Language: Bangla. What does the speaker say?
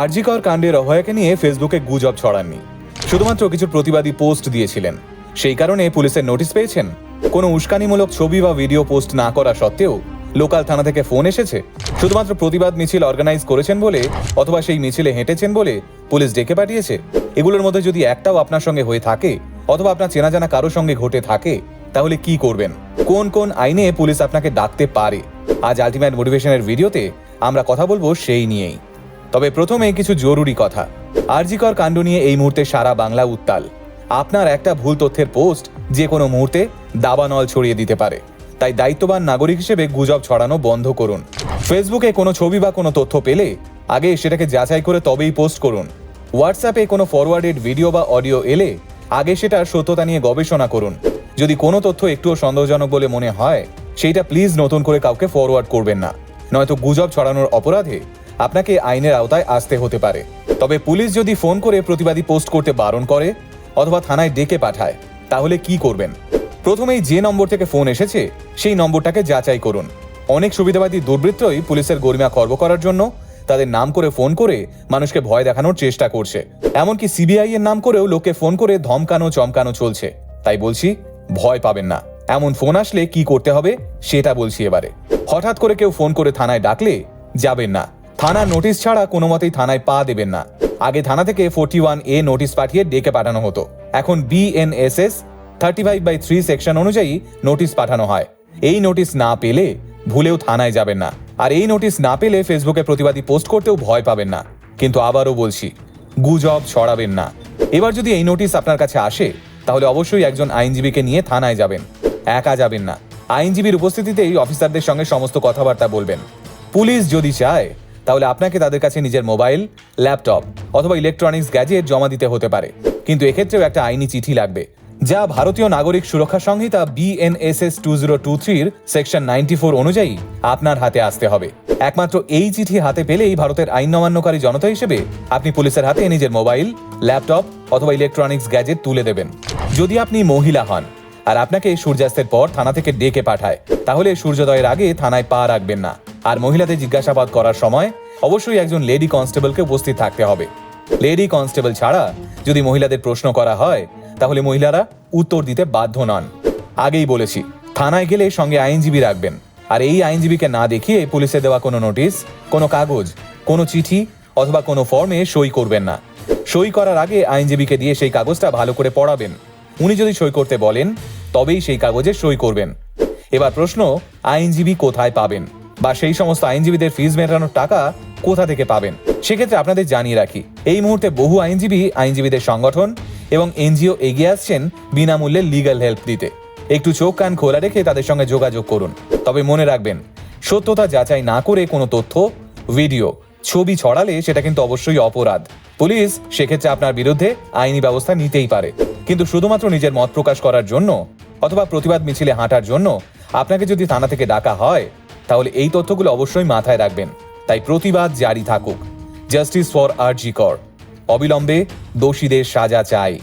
আরজিকর কাণ্ডের অভয়াকে নিয়ে ফেসবুকে গুজব ছড়াননি। শুধুমাত্র কিছু প্রতিবাদী পোস্ট দিয়েছিলেন। সেই কারণে পুলিশের নোটিশ পেয়েছেন, কোনো উস্কানিমূলক ছবি বা ভিডিও পোস্ট না করা সত্ত্বেও লোকাল থানা থেকে ফোন এসেছে, শুধুমাত্র প্রতিবাদ মিছিল অর্গানাইজ করেছেন বলে অথবা সেই মিছিলে হেঁটেছেন বলে পুলিশ ডেকে পাঠিয়েছে। এগুলোর মধ্যে যদি একটাও আপনার সঙ্গে হয়ে থাকে অথবা আপনার চেনা জানা কারোর সঙ্গে ঘটে থাকে, তাহলে কি করবেন? কোন কোন আইনে পুলিশ আপনাকে ডাকতে পারে? আজ আলটিমেট মোটিভেশনের ভিডিওতে আমরা কথা বলব সেই নিয়েই। তবে প্রথমে কিছু জরুরি কথা। আরজিকর কাণ্ড নিয়ে এই মুহূর্তে সারা বাংলা উত্তাল। আপনার একটা ভুল তথ্যের পোস্ট যে কোনো মুহূর্তে দাবানল ছড়িয়ে দিতে পারে। তাই দায়িত্ববান নাগরিক হিসেবে গুজব ছড়ানো বন্ধ করুন। ফেসবুকে কোনো ছবি বা কোনো তথ্য পেলে আগে সেটাকে যাচাই করে তবেই পোস্ট করুন। হোয়াটসঅ্যাপে কোনো ফরওয়ার্ডেড ভিডিও বা অডিও এলে আগে সেটার সত্যতা নিয়ে গবেষণা করুন। যদি কোনো তথ্য একটুও সন্দেহজনক বলে মনে হয় সেইটা প্লিজ নতুন করে কাউকে ফরওয়ার্ড করবেন না। নয়তো গুজব ছড়ানোর অপরাধে আপনাকে আইনের আওতায় আসতে হতে পারে। তবে পুলিশ যদি ফোন করে প্রতিবাদী পোস্ট করতে বারণ করে অথবা থানায় ডেকে পাঠায়, তাহলে কি করবেন? প্রথমেই যে নম্বর থেকে ফোন এসেছে, সেই নম্বরটাকে যাচাই করুন। অনেক সুবিধাবাদী দুর্বৃত্তই পুলিশের গরিমা খর্ব করার জন্য তাদের নাম করে ফোন করে মানুষকে ভয় দেখানোর চেষ্টা করছে। এমনকি সিবিআই এর নাম করেও লোকে ফোন করে ধমকানো, চমকানো চলছে। তাই বলছি, ভয় পাবেন না। এমন ফোন আসলে কি করতে হবে, সেটা বলছি এবারে। হঠাৎ করে কেউ ফোন করে থানায় ডাকলে যাবেন না। থানার নোটিশ ছাড়া কোনো মতেই থানায় পা দেবেন না। আগে থানা থেকে ফোর্টি ওয়ান এ নোটিশ পাঠিয়ে ডেকে পাঠানো হতো। এখন BNSS thirty five by three section অনুযায়ী নোটিশ পাঠানো হয়। এই নোটিশ না পেলে ভুলেও থানায় যাবেন না। আর এই নোটিশ না পেলে ফেসবুকে প্রতিবাদী পোস্ট করতেও ভয় পাবেন না। কিন্তু আবারও বলছি, গুজব ছড়াবেন না। এবার যদি এই নোটিশ আপনার কাছে আসে, তাহলে অবশ্যই একজন আইনজীবীকে নিয়ে থানায় যাবেন। একা যাবেন না। আইনজীবীর উপস্থিতিতেই অফিসারদের সঙ্গে সমস্ত কথাবার্তা বলবেন। পুলিশ যদি চায় তাহলে আপনাকে তাদের কাছে নিজের মোবাইল, ল্যাপটপ অথবা ইলেকট্রনিক্স গ্যাজেট জমা দিতে হতে পারে। কিন্তু এক্ষেত্রেও একটা আইনি চিঠি লাগবে, যা Bharatiya Nagarik Suraksha Sanhita BNSS two zero two থ্রির সেকশন নাইনটি ফোর অনুযায়ী আপনার হাতে আসতে হবে। একমাত্র এই চিঠি হাতে পেলেই ভারতের আইন অমান্যকারী জনতা হিসেবে আপনি পুলিশের হাতে নিজের মোবাইল, ল্যাপটপ অথবা ইলেকট্রনিক্স গ্যাজেট তুলে দেবেন। যদি আপনি মহিলা হন আর আপনাকে সূর্যাস্তের পর থানা থেকে ডেকে পাঠায়, তাহলে সূর্যোদয়ের আগে থানায় পা রাখবেন না। আর মহিলাদের জিজ্ঞাসাবাদ করার সময় অবশ্যই একজন লেডি কনস্টেবলকে উপস্থিত থাকতে হবে। লেডি কনস্টেবল ছাড়া যদি মহিলাদের প্রশ্ন করা হয়, তাহলে মহিলারা উত্তর দিতে বাধ্য নন। আগেই বলেছি, থানায় গেলে সঙ্গে আইনজীবী রাখবেন। আর এই আইনজীবীকে না দেখিয়ে পুলিশে দেওয়া কোনো নোটিশ, কোনো কাগজ, কোনো চিঠি অথবা কোনো ফর্মে সই করবেন না। সই করার আগে আইনজীবীকে দিয়ে সেই কাগজটা ভালো করে পড়াবেন। উনি যদি সই করতে বলেন, তবেই সেই কাগজে সই করবেন। এবার প্রশ্ন, আইনজীবী কোথায় পাবেন? বা সেই সমস্ত আইনজীবীদের ফিজ মেটানোর টাকা কোথা থেকে পাবেন? সেক্ষেত্রে আপনাদের জানিয়ে রাখি, এই মুহূর্তে বহু আইনজীবী আইনজীবীদের সংগঠন এবং এনজিও এগিয়ে আসছেন বিনামূল্যে লিগ্যাল হেল্প দিতে। একটু চোখ কান খোলা রেখে তাদের সঙ্গে যোগাযোগ করুন। তবে মনে রাখবেন, সত্যতা যাচাই না করে কোনো তথ্য ভিডিও ছবি ছড়ালে সেটা কিন্তু অবশ্যই অপরাধ। পুলিশ সেক্ষেত্রে আপনার বিরুদ্ধে আইনি ব্যবস্থা নিতেই পারে। কিন্তু শুধুমাত্র নিজের মত প্রকাশ করার জন্য অথবা প্রতিবাদ মিছিলে হাঁটার জন্য আপনাকে যদি থানা থেকে ডাকা হয় তাহলে এই তথ্যগুলো অবশ্যই মাথায় রাখবেন। তাই প্রতিবাদ জারি থাকুক। জাস্টিস ফর আর জি কর অবিলম্বে দোষীদের সাজা চাই।